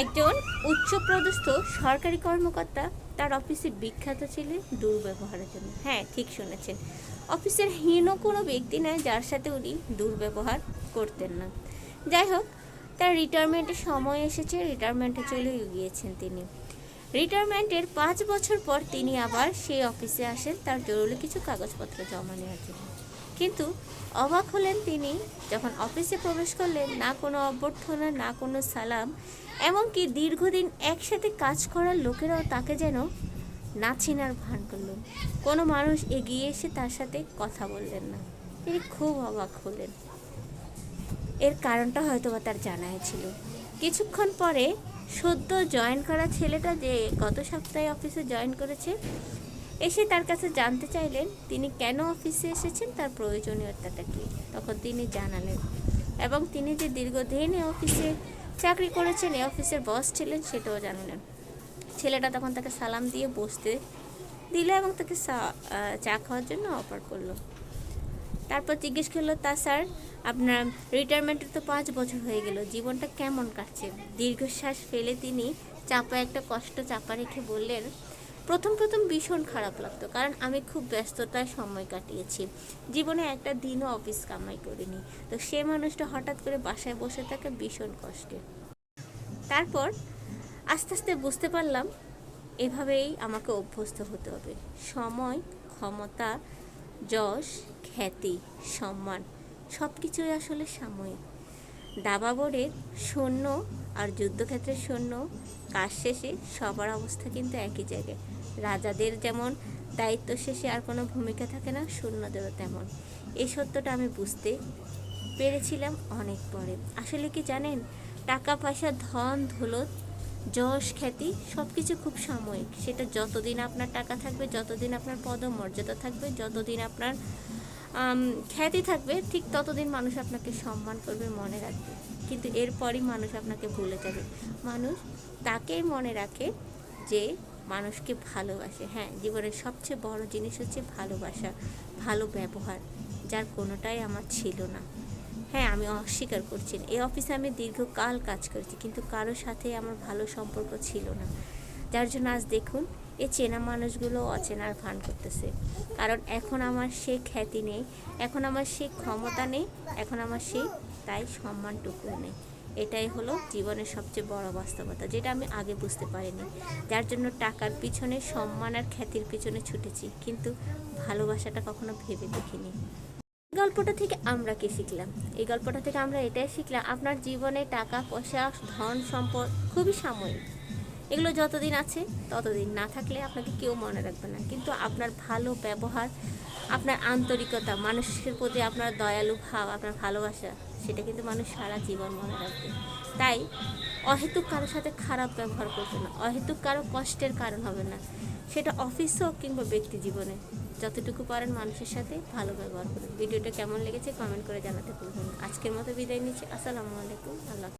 একজন উচ্চপদস্থ সরকারি কর্মকর্তা তার অফিসে বিখ্যাত ছিলেন দুর্ব্যবহারের জন্য। হ্যাঁ ঠিক শুনেছেন। অফিসের হীন কোনো ব্যক্তি নয়, যার সাথে উনি দুর্ব্যবহার করতেন না। যাই হোক, তার রিটায়ারমেন্টের সময় এসেছে রিটায়ারমেন্টে চলে গিয়েছেন তিনি। রিটায়ারমেন্টের পাঁচ বছর পর তিনি আবার সেই অফিসে আসেন, তার জরুরি কিছু কাগজপত্র জমা নেওয়ার জন্য। কিন্তু অবাক হলেন তিনি, যখন অফিসে প্রবেশ করলেন, না কোনো অভ্যর্থনা, না কোনো সালাম, এমনকি দীর্ঘদিন একসাথে কাজ করার লোকেরাও তাকে যেন না চেনার ভান করল কোনো মানুষ এগিয়ে এসে তার সাথে কথা বললেন না। তিনি খুব অবাক হলেন। এর কারণটা হয়তো বা তার জানাই ছিল। কিছুক্ষণ পরে সদ্য জয়েন করা ছেলেটা যে গত সপ্তাহে অফিসে জয়েন করেছে এসে তার কাছে জানতে চাইলেন, তিনি কেন অফিসে এসেছেন, তার প্রয়োজনীয়তাটা কী? তখন তিনি জানালেন, এবং তিনি যে দীর্ঘদিন এ অফিসে চাকরি করেছেন এই অফিসের বস ছিলেন, সেটাও জানালেন। ছেলেটা তখন তাকে সালাম দিয়ে বসতে দিল এবং তাকে চা খাওয়ার জন্য অফার করল। তারপর জিজ্ঞেস করল, তা স্যার, আপনার রিটায়ারমেন্টের তো পাঁচ বছর হয়ে গেল, জীবনটা কেমন কাটছে? দীর্ঘশ্বাস ফেলে তিনি চাপা একটা কষ্ট চাপা রেখে বললেন প্রথম প্রথম ভীষণ খারাপ লাগতো, কারণ আমি খুব ব্যস্ততায় সময় কাটিয়েছি। জীবনে একটা দিনও অফিস কামাই করিনি, তো সে মানুষটা হঠাৎ করে বাসায় বসে থাকে ভীষণ কষ্টে তারপর আস্তে আস্তে বুঝতে পারলাম, এভাবেই আমাকে অভ্যস্ত হতে হবে। সময়, ক্ষমতা, যশ, খ্যাতি, সম্মান সব কিছুই আসলে সাময়িক। দাবাবরের সৈন্য আর যুদ্ধক্ষেত্রের সৈন্য কাজ শেষে সবার অবস্থা কিন্তু একই জায়গায়। রাজাদের যেমন দায়িত্ব শেষে আর কোনো ভূমিকা থাকে না সৈন্যদেরও তেমন। এই সত্যটা আমি বুঝতে পেরেছিলাম অনেক পরে। আসলে কি জানেন, টাকা, পয়সা, ধন ধুলত যশ, খ্যাতি সব কিছু খুব সাময়িক। সেটা যতদিন আপনার টাকা থাকবে, যতদিন আপনার পদমর্যাদা থাকবে, যতদিন আপনার খ্যাতি থাকবে, ঠিক ততদিন মানুষ আপনাকে সম্মান করবে, মনে রাখবে। কিন্তু এরপরই মানুষ আপনাকে ভুলে যাবে। মানুষ তাকেই মনে রাখে যে মানুষকে ভালোবাসে। হ্যাঁ জীবনের সবচেয়ে বড় জিনিস হচ্ছে ভালোবাসা, ভালো ব্যবহার, যার কোনোটাই আমার ছিল না। হ্যাঁ আমি অস্বীকার করছি। এই অফিসে আমি দীর্ঘকাল কাজ করেছি, কিন্তু কারোর সাথে আমার ভালো সম্পর্ক ছিল না। যার জন্য আজ দেখুন এই চেনা মানুষগুলো অচেনার ভান করতেছে। কারণ এখন আমার সে খ্যাতি নেই, এখন আমার সে ক্ষমতা নেই, এখন আমার সেই তাই সম্মানটুকু নেই। এটাই হলো জীবনের সবচেয়ে বড় বাস্তবতা, যেটা আমি আগে বুঝতে পারিনি। যার জন্য টাকার পিছনে, সম্মান আর খ্যাতির পিছনে ছুটেছি, কিন্তু ভালোবাসাটা কখনো ভেবে দেখিনি। গল্পটা থেকে আমরা কি শিখলাম? এই গল্পটা থেকে আমরা এটাই শিখলাম, আপনার জীবনে টাকা, পয়সা, ধন, সম্পদ খুবই সাময়িক। এগুলো যতদিন আছে, ততদিন না থাকলে আপনাকে কেউ মনে রাখবে না। কিন্তু আপনার ভালো ব্যবহার, আপনার আন্তরিকতা, মানুষের প্রতি আপনার দয়ালু ভাব, আপনার ভালোবাসা, সেটা কিন্তু মানুষ সারা জীবন মনে রাখবে। তাই অহেতুক কারোর সাথে খারাপ ব্যবহার করবে না। অহেতুক কারও কষ্টের কারণ হবে না। সেটা অফিস হোক কিংবা ব্যক্তি জীবনে। যতটুকু পারেন মানুষের সাথে ভালো ব্যবহার করুন। ভিডিওটা কেমন লেগেছে কমেন্ট করে জানাতে ভুলবেন। আজকের মতো বিদায় নিচ্ছি। আসসালামু আলাইকুম। আল্লাহ